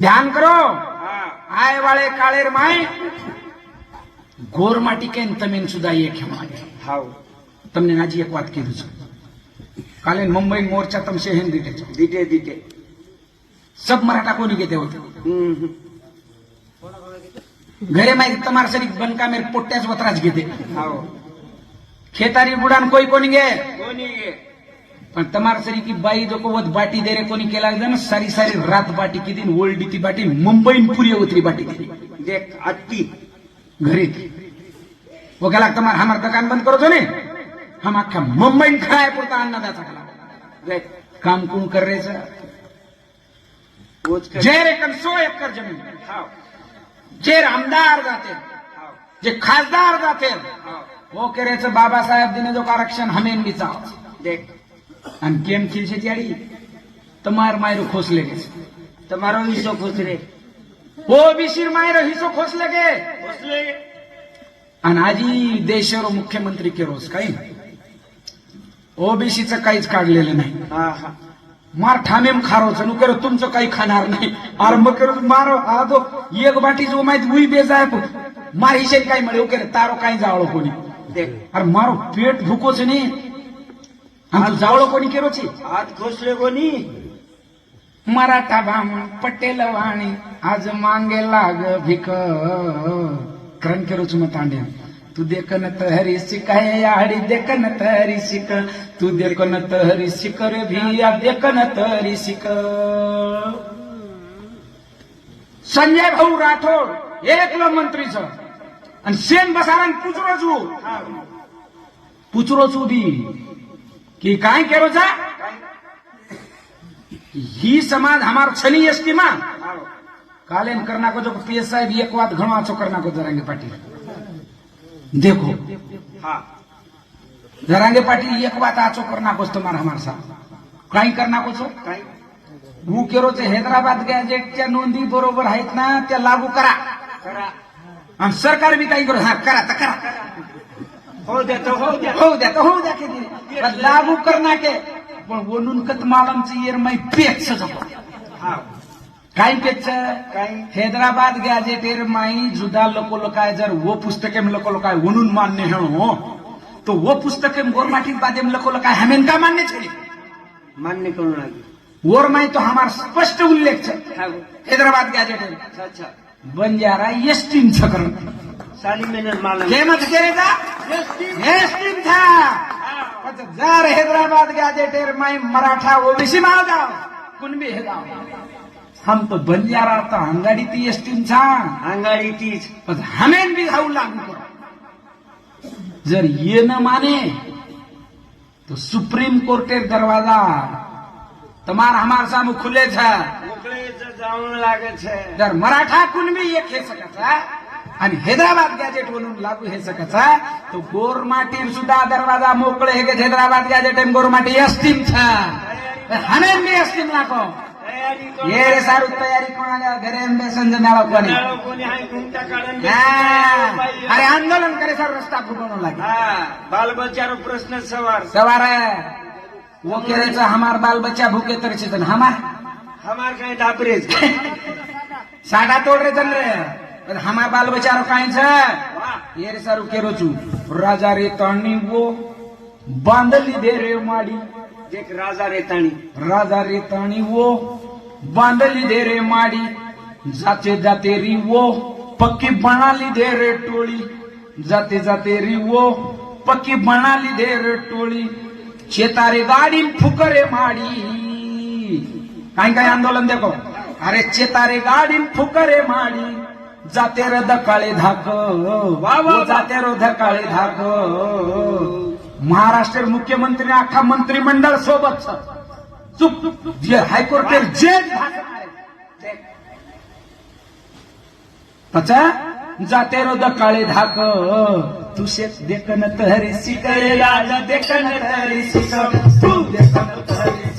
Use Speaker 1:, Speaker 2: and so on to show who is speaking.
Speaker 1: ધ્યાન કરો. આય વાળે કાળેર માય ગોર માટી કેમ તમે સુધા એક હેમાય
Speaker 2: હાવ
Speaker 1: તમને નાજી એક વાત કીધું છે. કાલે મુંબઈ મોરચા તમે શહેન દીટે છો.
Speaker 2: દીટે દીટે
Speaker 1: સબ મરાઠા કોની કહેતે હોતે. ઘરે માં તમારા શરીર બનકામેર પોટ્યાસ વતરા જ કીધે
Speaker 2: હાવ
Speaker 1: ખેતારી બુડાન કોઈ કોની ગે
Speaker 2: કોની गे
Speaker 1: पण तमार सरी की बाई जो वत बाटी दे रे कोणी केला ना सारी सारी रात बाटी किती ओल्डी ती बाटी मुंबईन पुरी उतरी बाटी
Speaker 2: म्हणजे अट्टी
Speaker 1: घरी वो गेला तमार हमार दुकान बंद करतो ने? हम अख्खा मुंबईन खाय पुरता अन्नदाचा
Speaker 2: खला.
Speaker 1: काम कोण कर रे जय रे कन सो एकर जमीन. जे आमदार जाते. जे खासदार जाते. वो करायचं बाबासाहेब दिने जो आरक्षण हमेन बिचाव
Speaker 2: देख
Speaker 1: आणि કેમ ખીલ છે ત્યારે તમાર માયરો ખોસલે કે
Speaker 2: તમારો હિસ્સો ખુશ રે
Speaker 1: ओबीसी मायरो हिस्सो खोसले गे
Speaker 2: ખુશ
Speaker 1: आणि आजी देशावर मुख्यमंत्री केरोस काही ओबीसीचं काहीच काढलेलं नाही
Speaker 2: हा हा
Speaker 1: मार ठामेम खारोच नु करो तुमचं काही खाणार नाही अरे मग करो मारो हा तो एक बाटी जो माहिती उई बेजाय मार हिशेन काही म्हणे ओके तारो काही जावळो कोणी
Speaker 2: देख
Speaker 1: अरे मारो पेट भूकोच नाही आणि तू जावळो कोणी केरोची
Speaker 2: हात खोसले कोणी?
Speaker 1: मराठा बामण पटेल वाणी आज मांगे लाग भिक. करण केरोच मग तांडे तू देखन तहरी शिक है याडी देखन तहरी शिक. तू देखन तहरी शिक रे भिया देखन तहरी शिक. संजय भाऊ राठोड एकलो मंत्रीच. आणि शेण बसारान पुचरोच पुचरोच उभी की काय करो जा? ही समाज हमार छनी एसटी मा कालेन करना को जो पीएस साहेब एक बात घणो आचो करना को जरांगे पाटील. देखो.
Speaker 2: हा.
Speaker 1: जरांगे पाटील एक बात आचो करना को तुम्हार हमार साथ. काय करना को केरो ते हैदराबाद गॅजेटच्या नोंदी बरोबर आहेत ना त्या लागू करा. आणि सरकार भी काही करू? हा करा तर करा.
Speaker 2: हो द्या तो हो द्या.
Speaker 1: होऊ द्या तर होऊ द्या किती पण लागू करना के. पण वणून कत मालमची येर माई पेच
Speaker 2: हाव
Speaker 1: काय पेच?
Speaker 2: काय?
Speaker 1: हैदराबाद गॅजेटेर माई जुदा लोको लोकाय जर वो पुस्तकेम लोको लोकाय वणून मान्य हेणो तो वो पुस्तकेम गोरमाटी बादेम लोको लोकाय हमेन का मान्य छे?
Speaker 2: मान्य करू लागी
Speaker 1: ओर माई तो हमार स्पष्ट उल्लेख छे. हैदराबाद गॅजेटेर
Speaker 2: अच्छा अच्छा.
Speaker 1: बंजारा एसटीन छकरण
Speaker 2: साली मेहनत मालम
Speaker 1: केमत केरेगा एसटीन था अच्छा, जर हैदराबाद गॅजेटेर माई मराठा ओबीसी माल गाव कुणबी हे गाव हम तो बंजारा तो अंगाडी ती एसटीन छा
Speaker 2: अंगाडी तीच
Speaker 1: पण हमें भी खाऊ लागू करो जर ये न माने तो सुप्रीम कोर्टेर दरवाजा તમાર હમાર સામુ ખુલે છે
Speaker 2: મોકળે જ જાવું લાગે છે
Speaker 1: जर मराठा कुणबी एक हे सकाचा आणि हैदराबाद गॅजेट म्हणून लागू हे सकाचा तो गोरमाटीर सुद्धा दरवाजा मोकळे हे हैदराबाद गॅजेट एम गोरमाटी अस्तीम छा. हमें भी
Speaker 2: तयारी करू.
Speaker 1: ये रे सारू तयारी कोणाला? घरे बेसन जनाळो कोणी. अरे आंदोलन करे सर रस्ता फुटवणं लागे
Speaker 2: हा. बालबच्चारो प्रश्न सवार.
Speaker 1: सवार वो केरेचा हमार बाल बच्चा भूखे तर चेतन हमार.
Speaker 2: हमार काय दापरेज
Speaker 1: साडा तोड रे चल रे हमार बाल बच्चा रो काई छ
Speaker 2: वाह
Speaker 1: ये रे सारू केरो छु राजा रे तणी वो बांधली दे रे माडी
Speaker 2: देख राजा रेताणी
Speaker 1: राजा रे तणी वो बांधली दे रे माडी जाते जाते री वो पक्की बनाली दे रे टोळी जाते जाते री वो पक्की बनाली दे रे टोळी चेतारे गाडी फुकरे माडी काय काय आंदोलन देखो अरे चेतारे गाडी फुकरे माडी जाते र दकाळे धाक. जाते रो धकाळे धाक. महाराष्ट्र मुख्यमंत्री अख्खा मंत्रिमंडळ सोबत. छ. चुप. जे हायकोर्टेर जज पचा जाते रो दकाळे धाक. तू शेत देखन तहरी राजा देखन तहरी शिक तू देखन तहरी